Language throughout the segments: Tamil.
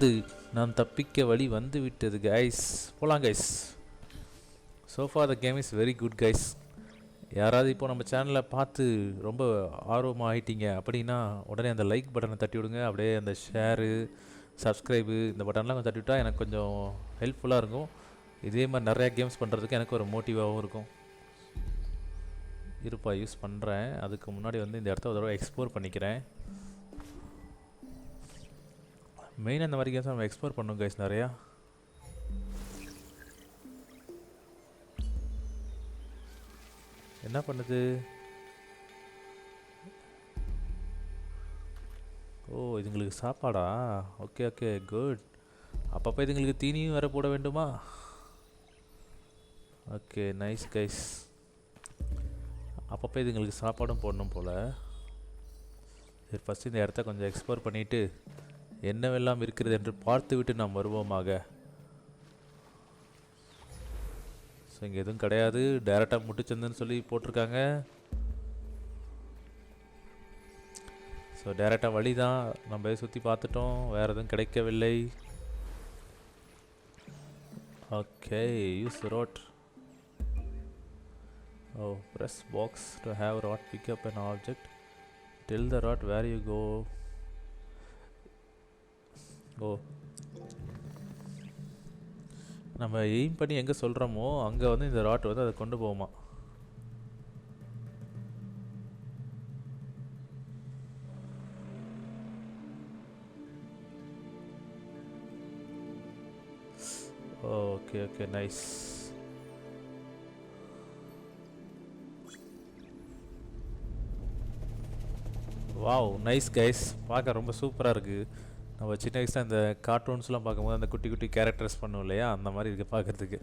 அது நான் தப்பிக்க வழி வந்து விட்டது கைஸ் போகலாம் guys so far the game is very good guys யாராவது இப்போ நம்ம சேனலை பார்த்து ரொம்ப ஆர்வமாக ஆயிட்டீங்க அப்படின்னா உடனே அந்த லைக் பட்டனை தட்டி விடுங்க அப்படியே அந்த ஷேரு சப்ஸ்கிரைபு இந்த பட்டன்லாம் கொஞ்சம் தட்டி விட்டால் எனக்கு கொஞ்சம் ஹெல்ப்ஃபுல்லாக இருக்கும். இதே மாதிரி நிறையா கேம்ஸ் பண்ணுறதுக்கு எனக்கு ஒரு மோட்டிவாகவும் இருக்கும். இருப்பா யூஸ் பண்ணுறேன் அதுக்கு முன்னாடி வந்து இந்த இடத்த ஒரு தடவை எக்ஸ்ப்ளோர் பண்ணிக்கிறேன். மெயினாக அந்த மாதிரி கேம்ஸ் நம்ம எக்ஸ்ப்ளோர் பண்ணோம் கைஸ் நிறையா. என்ன பண்ணுது? ஓ இதுங்களுக்கு சாப்பாடா? ஓகே ஓகே குட் அப்பப்போ இதுங்களுக்கு தீனியும் வேற போட வேண்டுமா? ஓகே நைஸ் கைஸ் அப்பப்போ இதுங்களுக்கு சாப்பாடும் போடணும் போல். சரி ஃபஸ்ட்டு இந்த இடத்த கொஞ்சம் எக்ஸ்ப்ளோர் பண்ணிவிட்டு என்னவெல்லாம் இருக்கிறது என்று பார்த்துவிட்டு நாம் வருவோமாக. ஸோ இங்கே எதுவும் கிடையாது. டைரெக்டாக முட்டுச்சந்தன்னு சொல்லி போட்டிருக்காங்க. ஸோ டைரெக்டாக வழி தான் நம்ம சுற்றி பார்த்துட்டோம். வேறு எதுவும் கிடைக்கவில்லை. Okay use rod oh press box to have rod pick up an object tell the rod where you go oh. நம்ம எய்ம் பண்ணி எங்கே சொல்கிறோமோ அங்கே வந்து இந்த ராட் வந்து அதை கொண்டு போகுமா? Okay okay nice wow nice guys பார்க்க ரொம்ப சூப்பராக இருக்குது நம்ம சின்ன வயசில் இந்த கார்ட்டூன்ஸ்லாம் பார்க்கும்போது அந்த குட்டி குட்டி கேரக்டர்ஸ் பண்ணும் இல்லையா? அந்த மாதிரி இருக்குது பார்க்குறதுக்கு.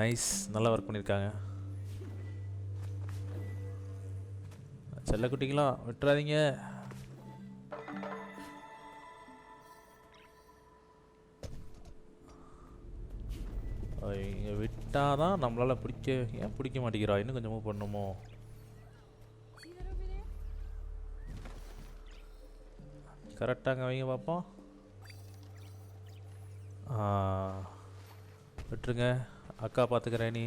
நைஸ் நல்லா ஒர்க் பண்ணியிருக்காங்க செல்ல குட்டிக்கெலாம் விட்டுறாதீங்க. இங்கே விட்டால் தான் நம்மளால் பிடிக்க ஏன் பிடிக்க மாட்டேங்கிறா? இன்னும் கொஞ்சம் மூவ் பண்ணுமோ கரெக்டாங்க வைங்க பார்ப்போம் விட்டுருங்க. அக்கா பார்த்துக்கிறேன் நீ.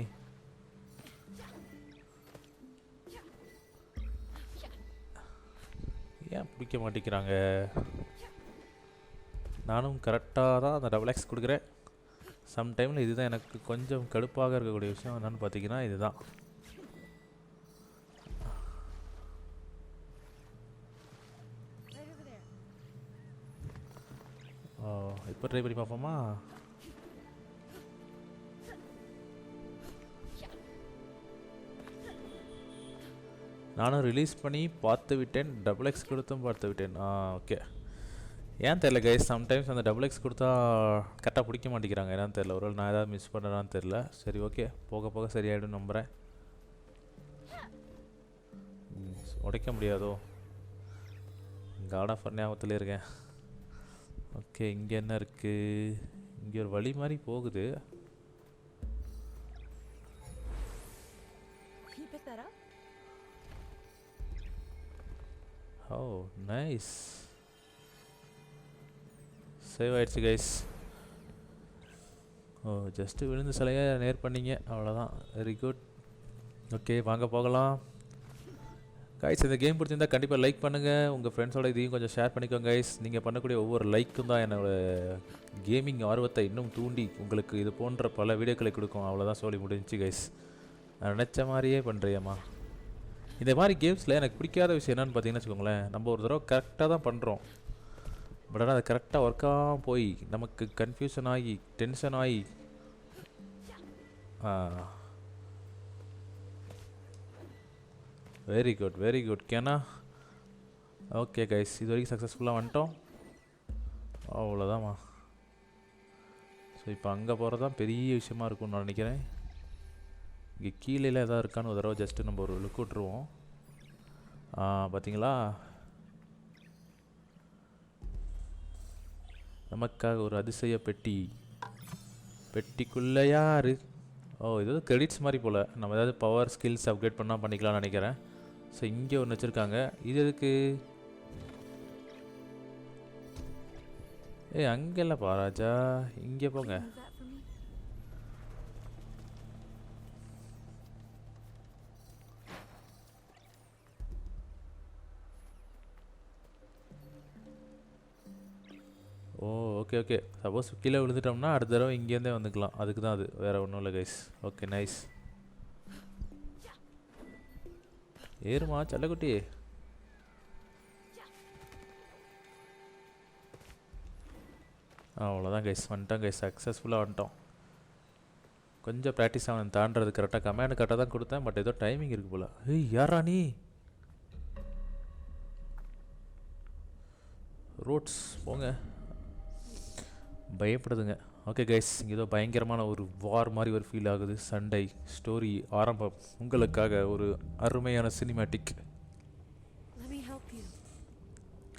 ஏன் பிடிக்க மாட்டேங்கிறாங்க? நானும் கரெக்டாக தான் அந்த டபுள் எக்ஸ் கொடுக்குறேன். சம்டைமில் இதுதான் எனக்கு கொஞ்சம் கடுப்பாக இருக்கக்கூடிய விஷயம் என்னென்னு பார்த்தீங்கன்னா இதுதான் Right over there. Oh Oh, இப்போ ட்ரை பண்ணி பார்ப்போமா? நானும் ரிலீஸ் பண்ணி பார்த்து விட்டேன். டபுள் எக்ஸ் கொடுத்தும் பார்த்து விட்டேன். ஆ ஓகே ஏன் தெரில கைஸ் சம்டைம்ஸ் அந்த டபுள் எக்ஸ் கொடுத்தா கரெக்டாக பிடிக்க மாட்டேங்கிறாங்க. என்னன்னு தெரில ஒருவேளை நான் ஏதாவது மிஸ் பண்ணுறான்னு தெரில சரி ஓகே போக போக சரியாயிடும் நம்புகிறேன் உடைக்க முடியாதோ? காட் ஆஃப் ஞாபகத்தில் இருக்கேன். ஓகே இங்கே என்ன இருக்குது இங்கே ஒரு வழி மாதிரி போகுது? Oh nice. சேவ் ஆயிடுச்சு கைஸ் ஓ ஜஸ்ட்டு விழுந்து சிலையை நேர் பண்ணீங்க. அவ்வளோதான் வெரி குட் ஓகே வாங்க போகலாம். கைஸ் இந்த கேம் பிடிச்சிருந்தா கண்டிப்பாக லைக் பண்ணுங்கள் உங்கள் ஃப்ரெண்ட்ஸோட இதையும் கொஞ்சம் ஷேர் பண்ணிக்கோங்க கைஸ் நீங்கள் பண்ணக்கூடிய ஒவ்வொரு லைக்கும் தான் என்னோட கேமிங் ஆர்வத்தை இன்னும் தூண்டி உங்களுக்கு இது போன்ற பல வீடியோக்களை கொடுக்கும். அவ்வளோதான் சொல்லி முடிஞ்சுச்சு கைஸ் நான் நினச்ச மாதிரியே பண்ணுறியம்மா இந்த மாதிரி கேம்ஸில் எனக்கு பிடிக்காத விஷயம் என்னென்னு பார்த்தீங்கன்னா வச்சுக்கோங்களேன் நம்ம ஒரு தடவை கரெக்டாக தான் பண்ணுறோம் பட் ஆனால் அது கரெக்டாக ஒர்க்காக போய் நமக்கு கன்ஃபியூஷன் ஆகி டென்ஷன் ஆகி very good very good Kena okay guys இது வரைக்கும் சக்ஸஸ்ஃபுல்லாக வந்துட்டோம். அவ்வளோதாம்மா ஸோ இப்போ அங்கே போகிறது தான் பெரிய விஷயமா இருக்கும்னு நான் நினைக்கிறேன். இங்கே கீழே எதாவது இருக்கான்னு ஒரு தடவை ஜஸ்ட்டு நம்ம ஒரு லுக் விட்ருவோம் பார்த்தீங்களா நமக்காக ஒரு அதிசய பெட்டி. பெட்டிக்குள்ளே இரு ஓ இது கிரெடிட்ஸ் மாதிரி போல். நம்ம ஏதாவது பவர் ஸ்கில்ஸ் அப்கிரேட் பண்ணால் பண்ணிக்கலாம்னு நினைக்கிறேன். ஸோ இங்கே ஒன்று வச்சுருக்காங்க. இது எதுக்கு? ஏய் அங்கே இல்லை பாராஜா இங்கே போங்க. ஓ ஓகே ஓகே சப்போஸ் கீழே விழுந்துட்டோம்னா அடுத்த தடவை இங்கேருந்தே வந்துக்கலாம். அதுக்கு தான் அது. வேறு ஒன்றும் இல்லை கைஸ் ஓகே நைஸ் ஏறுமா செல்லக்குட்டி. அவ்வளோதான் கைஸ் வந்துட்டோம் கைஸ் சக்ஸஸ்ஃபுல்லாக வந்துட்டோம். கொஞ்சம் ப்ராக்டிஸ் அவன் தாண்டது கரெக்டாக கமாண்ட் கரெக்டாக தான் கொடுத்தேன் பட் ஏதோ டைமிங் இருக்கு போல். ஏய் யாரா நீ? ரோட்ஸ் போங்க. பயப்படுதுங்க. ஓகே கைஸ் இங்கே ஏதோ பயங்கரமான ஒரு வார் மாதிரி ஒரு ஃபீல் ஆகுது சண்டை ஸ்டோரி ஆரம்பம் உங்களுக்காக ஒரு அருமையான cinematic Let me help you.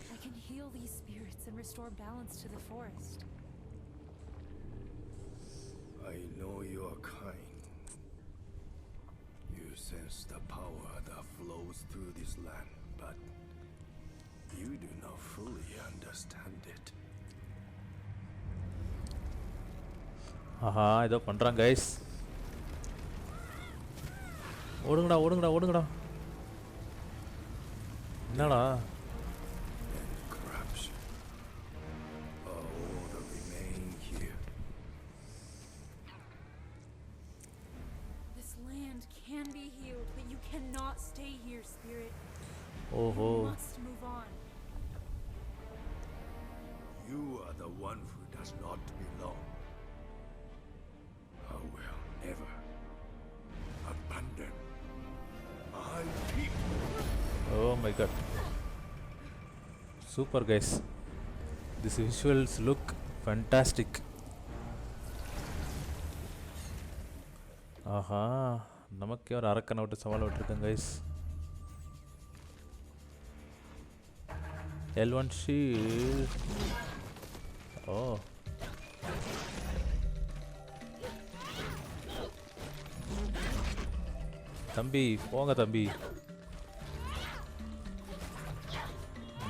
I can heal these spirits and restore balance to the forest. I know you are kind. You sense the power that flows through this land, but you do not fully understand it. ஆஹா ஏதோ பண்ணுறாங்க கைஸ் ஓடுங்கடா ஓடுங்கடா ஓடுங்கடா என்னடா And corruption are all that remain here. This land can be healed, but you cannot stay here, spirit. ஓஹோ You must move on. You are the one who does not belong. Oh Super guys. Super guys this visuals look ஆஹா நமக்கே ஒரு அரக்கனை விட்டு சவால் விட்டுருக்கேன் கைஸ் எல் ஒன் ஷீ ஓ. தம்பி போங்க தம்பி.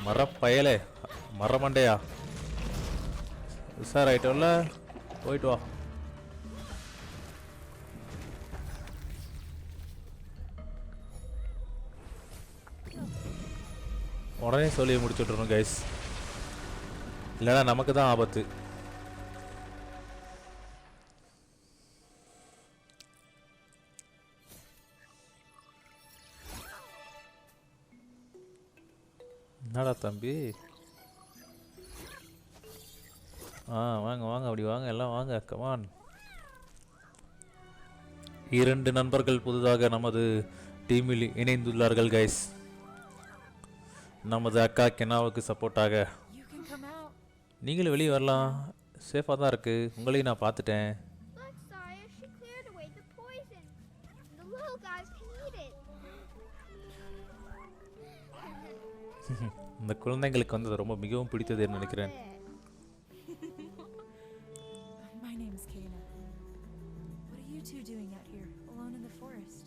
மரப்பயலே மரமண்டையா? சார் ஆயிட்டோம்ல போயிட்டு வா. உடனே சொல்லி முடிச்சுட்ருணும் கைஸ் இல்லைன்னா நமக்கு தான் ஆபத்து. என்னடா தம்பி? ஆ வாங்க வாங்க அப்படி வாங்க எல்லாம் வாங்க கமான் இரண்டு நண்பர்கள் புதிதாக நமது டீமில் இணைந்துள்ளார்கள் கைஸ் நமது அக்கா கெனாவுக்கு சப்போர்ட்டாக. நீங்களும் வெளியே வரலாம். சேஃபாக தான் இருக்குது உங்களையும் நான் பார்த்துட்டேன். Look, Saya, she cleared away the poison. The little guys can eat it. இந்த குழந்தைங்களுக்கு வந்து அது ரொம்ப மிகவும் பிடித்ததுன்னு நினைக்கிறேன் My name's Kana. What are you two doing out here, alone in the forest?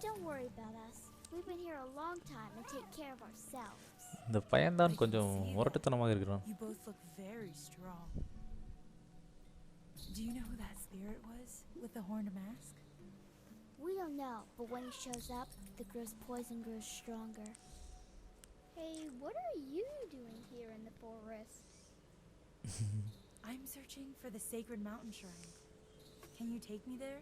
Don't worry about us. We've been here a long time and take care of ourselves. இந்த பையன்தான் கொஞ்சம் முரட்டுத்தனமாக இருக்கிறான் You both look very strong. Do you know who that spirit was with the horned mask? We don't know, but when he shows up, the gross poison grows stronger. Hey, what are you doing here in the forest? I'm searching for the sacred mountain shrine. Can you take me there?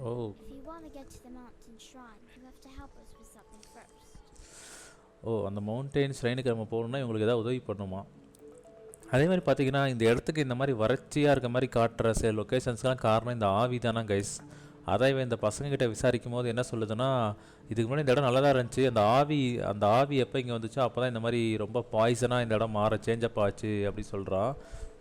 O If you want to get to the mountain shrine, you have to help us with something first. ஓ அந்த மவுண்டெயின்ஸ் லைனுக்கு நம்ம போகணுன்னா இவங்களுக்கு ஏதாவது உதவி பண்ணுமா அதே மாதிரி பார்த்தீங்கன்னா இந்த இடத்துக்கு இந்த மாதிரி வறட்சியாக இருக்க மாதிரி காட்டுற சில லொக்கேஷன்ஸ்லாம் காரணம் இந்த ஆவி தானா கைஸ் அதான் இவன் இந்த பசங்கக்கிட்ட விசாரிக்கும் போது என்ன சொல்லுதுன்னா இதுக்கு முன்னாடி இந்த இடம் நல்லா தான் இருந்துச்சு. அந்த ஆவி அந்த ஆவி எப்போ இங்கே வந்துச்சோ அப்போ தான் இந்த மாதிரி ரொம்ப பாய்சனாக இந்த இடம் மாற சேஞ்சப் ஆச்சு அப்படி சொல்கிறான்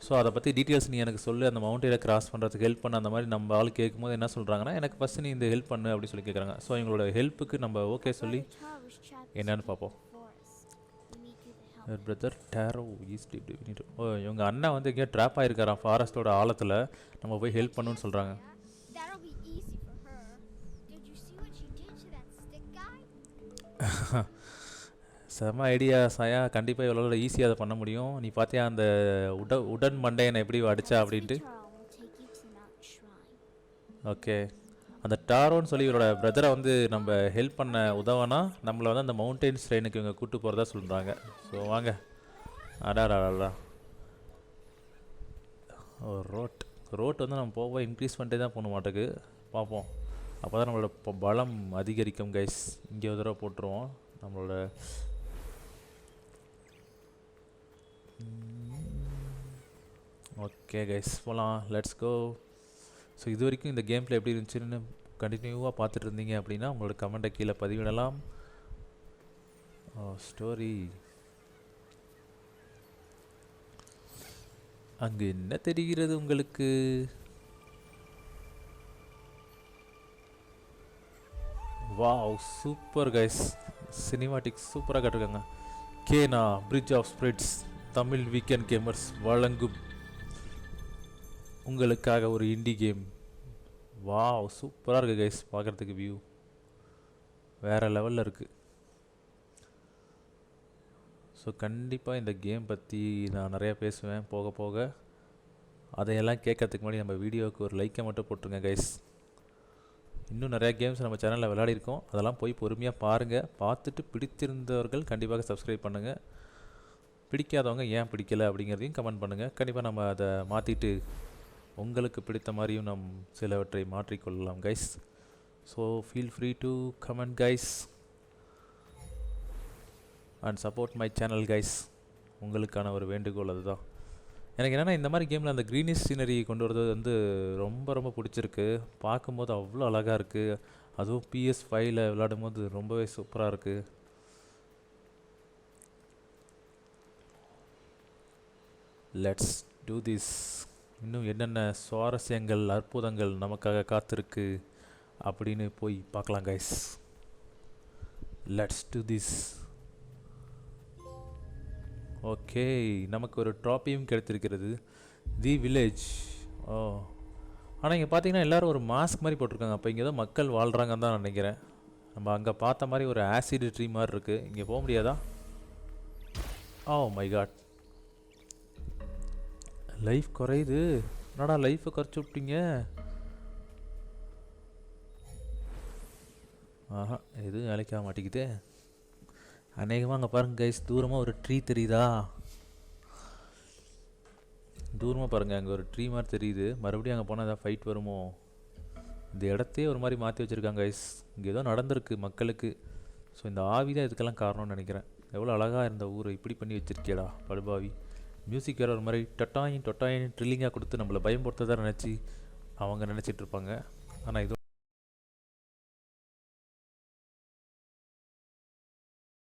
ஸோ அதை பற்றி டீட்டெயில்ஸ் நீ எனக்கு சொல்லு. அந்த மவுண்டெயினை கிராஸ் பண்ணுறதுக்கு ஹெல்ப் பண்ண. அந்த மாதிரி நம்ம ஆள் கேட்கும்போது என்ன சொல்கிறாங்கன்னா எனக்கு ஃபஸ்ட்டு நீ இந்த ஹெல்ப் பண்ணு அப்படி சொல்லி கேட்குறாங்க. ஸோ எங்களோட ஹெல்ப்புக்கு நம்ம ஓகே சொல்லி என்னன்னு பார்ப்போம். பிரதர் டேரோ ஈஸ்ட் இப்படி ஓ இவங்க அண்ணன் வந்து எங்கேயோ ட்ராப் ஆயிருக்காராம் ஃபாரஸ்ட்டோட ஆழத்தில். நம்ம போய் ஹெல்ப் பண்ணுன்னு சொல்கிறாங்க செம ஐடியா சாயா. கண்டிப்பாக இவ்வளோ ஈஸியாக அதை பண்ண முடியும். நீ பார்த்தியா அந்த உட உடன் மண்டையனை எப்படி அடிச்சா அப்படின்ட்டு? ஓகே அந்த டாரோன்னு சொல்லி இவரோட பிரதரை வந்து நம்ம ஹெல்ப் பண்ண உதவனா நம்மளை வந்து அந்த மவுண்டெயின் ட்ரெயினுக்கு இவங்க கூப்பிட்டு போகிறதா சொல்கிறாங்க ஸோ வாங்க. அடாடா ஓ ரோட் ரோட் வந்து நம்ம போக இன்க்ரீஸ் பண்ணிட்டே தான் போகணும் மாட்டுக்கு பார்ப்போம் அப்போ தான் நம்மளோட இப்போ பலம் அதிகரிக்கும் கைஸ் இங்கே ஒரு தடவை போட்டுருவோம். நம்மளோட ஓகே கைஸ் போகலாம் லெட்ஸ் கோ ஸோ இது வரைக்கும் இந்த கேம் எப்படி இருந்துச்சுன்னு கண்டினியூவாக பார்த்துட்டு இருந்தீங்க அப்படின்னா உங்களோட கமெண்ட்டை கீழே பதிவிடலாம். Oh, ஸ்டோரி அங்கு என்ன தெரிகிறது உங்களுக்கு? வாவ் சூப்பர் கைஸ் சினிமாட்டிக் சூப்பராக கட்டிருக்காங்க. Kena bridge of spirits Tamil weekend gamers வழங்கும் உங்களுக்காக ஒரு இண்டி கேம் வாவ் சூப்பராக இருக்குது கைஸ் பார்க்குறதுக்கு வியூ வேறு லெவலில் இருக்குது ஸோ கண்டிப்பாக இந்த கேம் பற்றி நான் நிறையா பேசுவேன். போக போக அதையெல்லாம் கேட்கறதுக்கு முன்னாடி நம்ம வீடியோவுக்கு ஒரு லைக்கை மட்டும் போட்டுருங்க கைஸ் இன்னும் நிறையா கேம்ஸ் நம்ம சேனலில் விளையாடிருக்கோம் அதெல்லாம் போய் பொறுமையாக பாருங்கள் பார்த்துட்டு பிடித்திருந்தவர்கள் கண்டிப்பாக சப்ஸ்கிரைப் பண்ணுங்கள் பிடிக்காதவங்க ஏன் பிடிக்கலை அப்படிங்கிறதையும் கமெண்ட் பண்ணுங்கள் கண்டிப்பாக நம்ம அதை மாற்றிட்டு உங்களுக்கு பிடித்த மாதிரியும் நம் சிலவற்றை மாற்றிக்கொள்ளலாம் guys so feel free to comment guys and support my channel guys உங்களுக்கான ஒரு வேண்டுகோள் அதுதான். எனக்கு என்னென்னா இந்த மாதிரி கேமில் அந்த க்ரீனிஷ் சீனரி கொண்டு வரது வந்து ரொம்ப ரொம்ப பிடிச்சிருக்கு. பார்க்கும்போது அவ்வளோ அழகாக இருக்குது அதுவும் பிஎஸ் ஃபைவ்ல விளையாடும் போது ரொம்பவே சூப்பராக இருக்குது லெட்ஸ் டூ திஸ் இன்னும் என்னென்ன சுவாரஸ்யங்கள் அற்புதங்கள் நமக்காக காத்திருக்கு அப்படின்னு போய் பார்க்கலாம் guys let's do this okay நமக்கு ஒரு ட்ராப்பியும் கிடைத்திருக்கிறது. The village. ஓ. ஆனால் இங்கே பார்த்தீங்கன்னா எல்லாரும் ஒரு மாஸ்க் மாதிரி போட்டிருக்காங்க. அப்போ இங்கே தான் மக்கள் வாழ்கிறாங்கன்னு தான் நினைக்கிறேன். நம்ம அங்கே பார்த்த மாதிரி ஒரு ஆசிட் ட்ரீ மாதிரி இருக்குது இங்கே போக முடியாதா? Oh my God. லைஃப் குறையுது. என்னடா லைஃப்பை குறைச்சி விட்டீங்க? ஆஹா எதுவும் வேலைக்காக மாட்டேங்குது அநேகமாக அங்கே பாருங்கள் கைஸ் தூரமாக ஒரு ட்ரீ தெரியுதா? தூரமாக பாருங்கள் அங்கே ஒரு ட்ரீ மாதிரி தெரியுது. மறுபடியும் அங்கே போனால் ஏதாவது ஃபைட் வருமோ? இந்த இடத்தையே ஒரு மாதிரி மாற்றி வச்சுருக்காங்க கைஸ் இங்கே ஏதோ நடந்திருக்கு மக்களுக்கு. ஸோ இந்த ஆவி தான் இதுக்கெல்லாம் காரணம்னு நினைக்கிறேன். எவ்வளோ அழகாக இருந்த ஊரை. இப்படி பண்ணி வச்சிருக்கேடா படுபாவி. மியூசிக் வேறு ஒரு மாதிரி டொட்டாயின் டொட்டாயின் ட்ரில்லிங்காக கொடுத்து நம்மளை பயன்படுத்ததான் நினச்சி அவங்க நினச்சிட்ருப்பாங்க ஆனால் இது